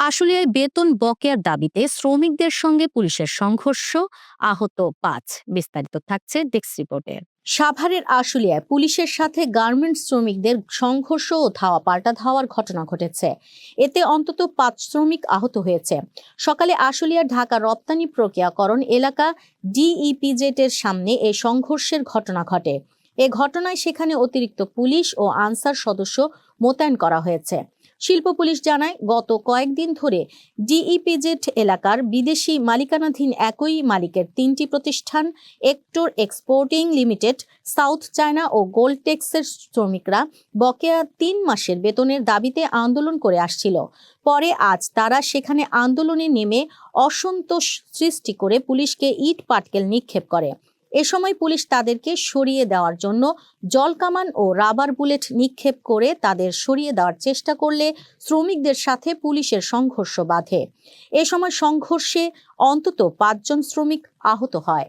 আশুলিয়ায় বেতন বকেয়ার দাবিতে শ্রমিকদের সঙ্গে পুলিশের সংঘর্ষ, আহত পাঁচ। বিস্তারিত থাকছে ডেস্ক রিপোর্টে। সাভারের আশুলিয়ায় পুলিশের সাথে গার্মেন্টস শ্রমিকদের সংঘর্ষ ও ধাওয়া পাল্টা ধাওয়ার ঘটনা ঘটেছে। এতে অন্তত পাঁচ শ্রমিক আহত হয়েছে। সকালে আশুলিয়ার ঢাকা রপ্তানি প্রক্রিয়াকরণ এলাকা ডিইপিজেটের সামনে এই সংঘর্ষের ঘটনা ঘটে। এ ঘটনায় সেখানে অতিরিক্ত পুলিশ ও আনসার সদস্য মোতায়েন করা হয়েছে। শিল্প পুলিশ জানায়, গত কয়েকদিন ধরে ডিইপিজেড এলাকার বিদেশি মালিকানাধীন একই মালিকের তিনটি প্রতিষ্ঠান একটোর এক্সপোর্টিং লিমিটেড সাউথ চায়না ও গোল্ডটেক্সের শ্রমিকরা বকেয়া তিন মাসের বেতনের দাবিতে আন্দোলন করে আসছিল। পরে আজ তারা সেখানে আন্দোলনে নেমে অসন্তোষ সৃষ্টি করে পুলিশকে ইট পাটকেল নিক্ষেপ করে। এ সময় পুলিশ তাদেরকে সরিয়ে দেওয়ার জন্য জলকামান ও রাবার বুলেট নিক্ষেপ করে তাদের সরিয়ে দেওয়ার চেষ্টা করলে শ্রমিকদের সাথে পুলিশের সংঘর্ষ বাধে। এ সময় সংঘর্ষে অন্তত পাঁচজন শ্রমিক আহত হয়।